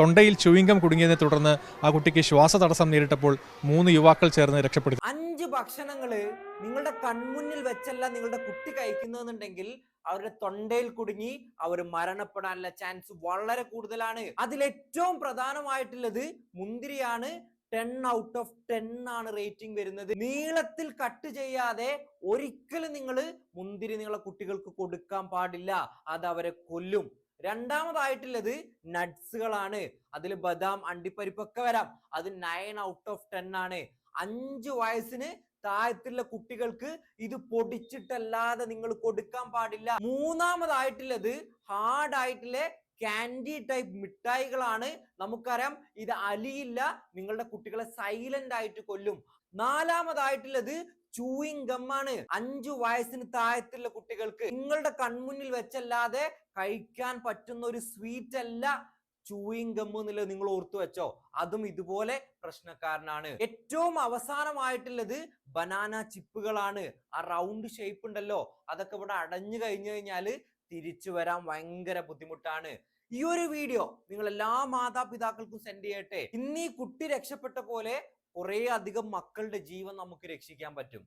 തൊണ്ടയിൽ ചുവിങ്കം കുടുങ്ങിയതിനെ തുടർന്ന് ആ കുട്ടിക്ക് ശ്വാസ തടസ്സം നേരിട്ടപ്പോൾ മൂന്ന് യുവാക്കൾ ചേർന്ന് രക്ഷപ്പെടുത്തി. അഞ്ച് ഭക്ഷണങ്ങൾ നിങ്ങളുടെ കൺമുന്നിൽ വെച്ചല്ല നിങ്ങളുടെ കുട്ടി കഴിക്കുന്നതെന്നുണ്ടെങ്കിൽ അവരുടെ തൊണ്ടയിൽ കുടുങ്ങി അവർ മരണപ്പെടാനുള്ള ചാൻസ് വളരെ കൂടുതലാണ്. അതിൽ ഏറ്റവും പ്രധാനമായിട്ടുള്ളത് മുന്തിരിയാണ് ടെൻ ഔട്ട് ഓഫ് ടെൻ ആണ് റേറ്റിംഗ് വരുന്നത്. നീളത്തിൽ കട്ട് ചെയ്യാതെ ഒരിക്കലും നിങ്ങൾ മുന്തിരി നിങ്ങളെ കുട്ടികൾക്ക് കൊടുക്കാൻ പാടില്ല. അത് അവരെ കൊല്ലും. രണ്ടാമതായിട്ടുള്ളത് നട്സുകളാണ് അതിൽ ബദാം അണ്ടിപ്പരിപ്പൊക്കെ വരാം. അത് നയൻ ഔട്ട് ഓഫ് ടെൻ ആണ്. അഞ്ച് വയസ്സിന് താഴത്തുള്ള കുട്ടികൾക്ക് ഇത് പൊടിച്ചിട്ടല്ലാതെ നിങ്ങൾ കൊടുക്കാൻ പാടില്ല. മൂന്നാമതായിട്ടുള്ളത് ഹാർഡ് ആയിട്ടുള്ള കാൻഡി ടൈപ്പ് മിഠായികളാണ്. നമുക്കറിയാം ഇത് അലിയില്ല. നിങ്ങളുടെ കുട്ടികളെ സൈലന്റ് ആയിട്ട് കൊല്ലും. നാലാമതായിട്ടുള്ളത് ചൂയിങ് ഗമ്മാണ് അഞ്ചു വയസ്സിന് താഴത്തുള്ള കുട്ടികൾക്ക് നിങ്ങളുടെ കൺമുന്നിൽ വെച്ചല്ലാതെ കഴിക്കാൻ പറ്റുന്ന ഒരു സ്വീറ്റ് അല്ല ചൂയിങ് ഗം എന്നുള്ളത് നിങ്ങൾ ഓർത്തു വെച്ചോ. അതും ഇതുപോലെ പ്രശ്നക്കാരനാണ്. ഏറ്റവും അവസാനമായിട്ടുള്ളത് ബനാന ചിപ്പുകളാണ് ആ റൗണ്ട് ഷേപ്പ് ഉണ്ടല്ലോ. അതൊക്കെ ഇവിടെ അടഞ്ഞു കഴിഞ്ഞു കഴിഞ്ഞാൽ തിരിച്ചു വരാൻ ഭയങ്കര ബുദ്ധിമുട്ടാണ്. ഈ ഒരു വീഡിയോ നിങ്ങൾ എല്ലാ മാതാപിതാക്കൾക്കും സെൻഡ് ചെയ്യട്ടെ. ഇന്ന് കുട്ടി രക്ഷപ്പെട്ട പോലെ കുറേ അധികം മക്കളുടെ ജീവൻ നമുക്ക് രക്ഷിക്കാൻ പറ്റും.